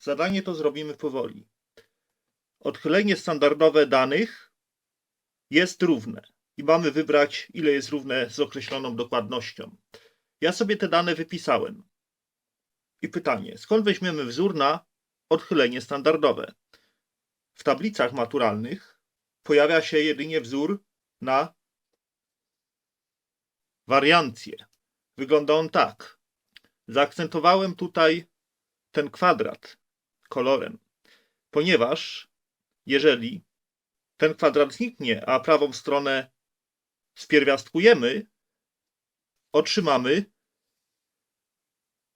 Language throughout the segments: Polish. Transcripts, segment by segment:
Zadanie to zrobimy powoli. Odchylenie standardowe danych jest równe i mamy wybrać, ile jest równe z określoną dokładnością. Ja sobie te dane wypisałem. I pytanie, skąd weźmiemy wzór na odchylenie standardowe? W tablicach maturalnych pojawia się jedynie wzór na wariancję. Wygląda on tak. Zaakcentowałem tutaj ten kwadrat kolorem, ponieważ jeżeli ten kwadrat zniknie, a prawą stronę spierwiastkujemy, otrzymamy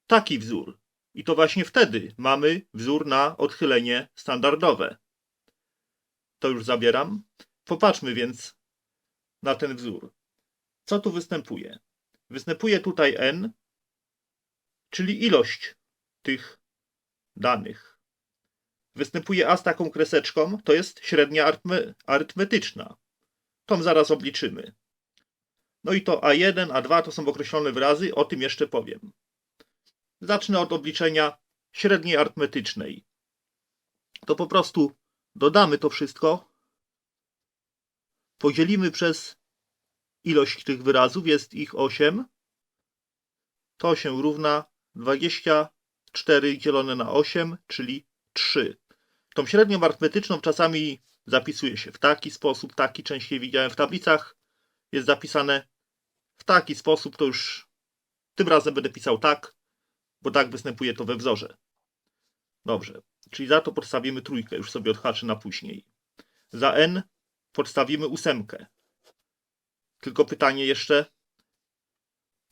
taki wzór. I to właśnie wtedy mamy wzór na odchylenie standardowe. To już zabieram. Popatrzmy więc na ten wzór. Co tu występuje? Występuje tutaj n, czyli ilość tych danych. Występuje a z taką kreseczką, to jest średnia arytme- arytmetyczna. Tą zaraz obliczymy. No i to A1, A2 to są określone wyrazy, o tym jeszcze powiem. Zacznę od obliczenia średniej arytmetycznej. To po prostu dodamy to wszystko, podzielimy przez ilość tych wyrazów, jest ich 8, to się równa 24 dzielone na 8, czyli 3. Tą średnią arytmetyczną czasami zapisuje się w taki sposób, taki częściej widziałem w tablicach, jest zapisane w taki sposób, to już tym razem będę pisał tak, bo tak występuje to we wzorze. Dobrze, czyli za to podstawimy trójkę, już sobie odhaczę na później. Za n podstawimy ósemkę. Tylko pytanie jeszcze,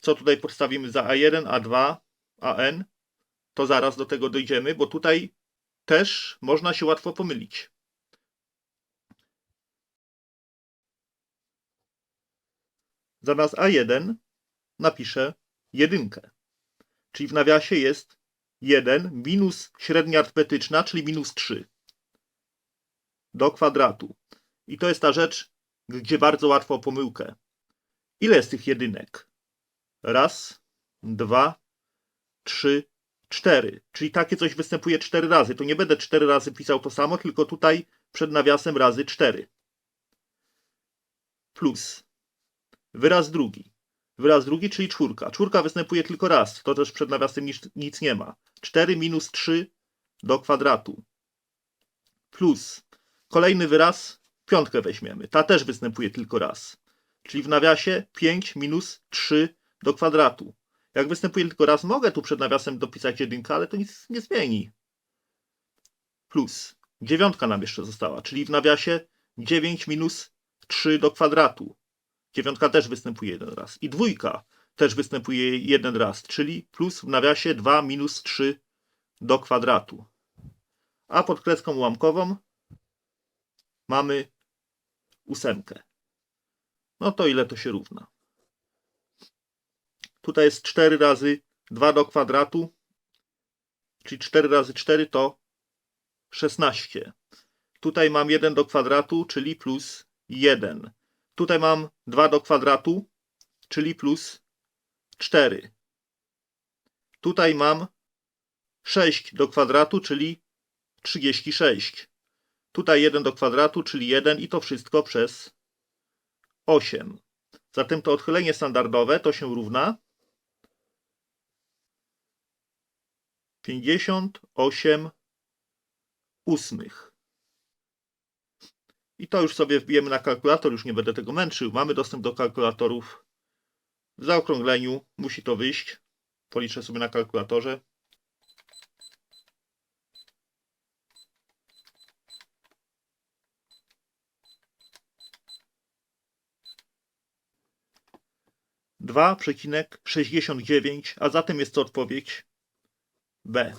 co tutaj podstawimy za A1, A2, AN? To zaraz do tego dojdziemy, bo tutaj też można się łatwo pomylić. Zamiast A1 napiszę jedynkę. Czyli w nawiasie jest 1 minus średnia arytmetyczna, czyli minus 3 do kwadratu. I to jest ta rzecz, gdzie bardzo łatwo o pomyłkę. Ile jest tych jedynek? Raz, dwa, trzy, cztery. Czyli takie coś występuje cztery razy. To nie będę cztery razy pisał to samo, tylko tutaj przed nawiasem razy cztery. Plus. Wyraz drugi. Wyraz drugi, czyli czwórka. Czwórka występuje tylko raz. To też przed nawiasem nic, nic nie ma. 4 minus 3 do kwadratu. Plus. Kolejny wyraz, piątkę weźmiemy. Ta też występuje tylko raz. Czyli w nawiasie 5 minus 3 do kwadratu. Jak występuje tylko raz, mogę tu przed nawiasem dopisać jedynkę, ale to nic nie zmieni. Plus. Dziewiątka nam jeszcze została, czyli w nawiasie 9 minus 3 do kwadratu. Dziewiątka też występuje jeden raz. I dwójka też występuje jeden raz, czyli plus w nawiasie 2 minus 3 do kwadratu. A pod kreską ułamkową mamy ósemkę. No to ile to się równa? Tutaj jest 4 razy 2 do kwadratu, czyli 4 razy 4 to 16. Tutaj mam 1 do kwadratu, czyli plus 1. Tutaj mam 2 do kwadratu, czyli plus 4. Tutaj mam 6 do kwadratu, czyli 36. Tutaj 1 do kwadratu, czyli 1 i to wszystko przez 8. Zatem to odchylenie standardowe to się równa 58 ósmych. I to już sobie wbijemy na kalkulator, już nie będę tego męczył. Mamy dostęp do kalkulatorów. W zaokrągleniu musi to wyjść. Policzę sobie na kalkulatorze. Dwa przecinek sześćdziesiąt dziewięć, a zatem jest to odpowiedź Bye.